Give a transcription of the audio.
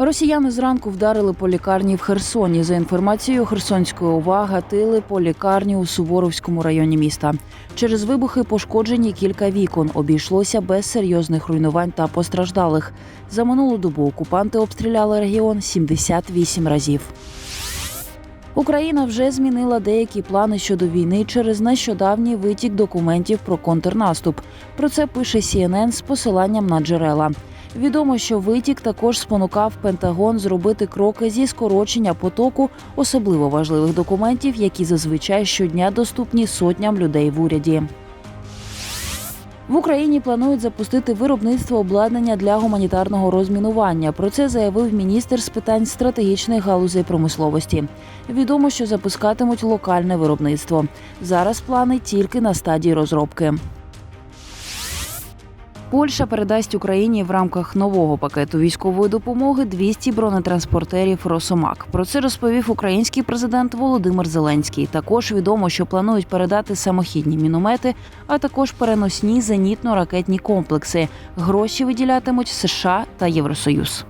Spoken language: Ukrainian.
Росіяни зранку вдарили по лікарні в Херсоні. За інформацією Херсонської ОВА, гатили по лікарні у Суворовському районі міста. Через вибухи пошкоджені кілька вікон. Обійшлося без серйозних руйнувань та постраждалих. За минулу добу окупанти обстріляли регіон 78 разів. Україна вже змінила деякі плани щодо війни через нещодавній витік документів про контрнаступ. Про це пише CNN з посиланням на джерела. Відомо, що витік також спонукав Пентагон зробити кроки зі скорочення потоку особливо важливих документів, які зазвичай щодня доступні сотням людей в уряді. В Україні планують запустити виробництво обладнання для гуманітарного розмінування. Про це заявив міністр з питань стратегічних галузей промисловості. Відомо, що запускатимуть локальне виробництво. Зараз плани тільки на стадії розробки. Польща передасть Україні в рамках нового пакету військової допомоги 200 бронетранспортерів Росомак. Про це розповів український президент Володимир Зеленський. Також відомо, що планують передати самохідні міномети, а також переносні зенітно-ракетні комплекси. Гроші виділятимуть США та Євросоюз.